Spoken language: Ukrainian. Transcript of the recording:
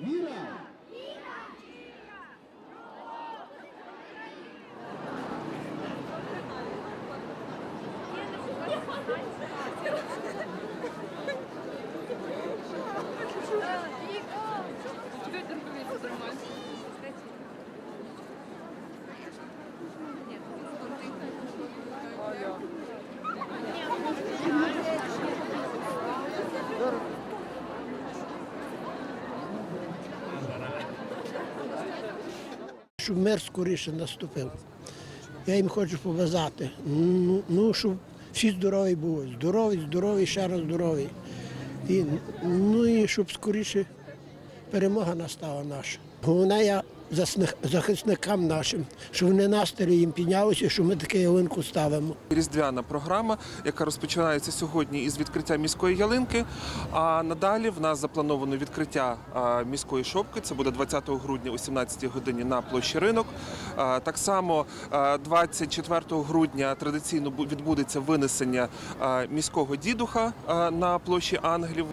Віра! Щоб мир скоріше наступив. Я їм хочу побажати. Ну, ну щоб всі здорові були. Здорові, здорові, ще раз здорові. І, ну і щоб скоріше перемога настала наша. Головне я захисникам нашим, щоб вони настрій їм піднялися, що ми таку ялинку ставимо. Різдвяна програма, яка розпочинається сьогодні із відкриття міської ялинки. А надалі в нас заплановано відкриття міської шопки. Це буде 20 грудня о 17 годині на площі ринок. Так само а, 24 грудня традиційно бу- відбудеться винесення міського дідуха на площі ангелів.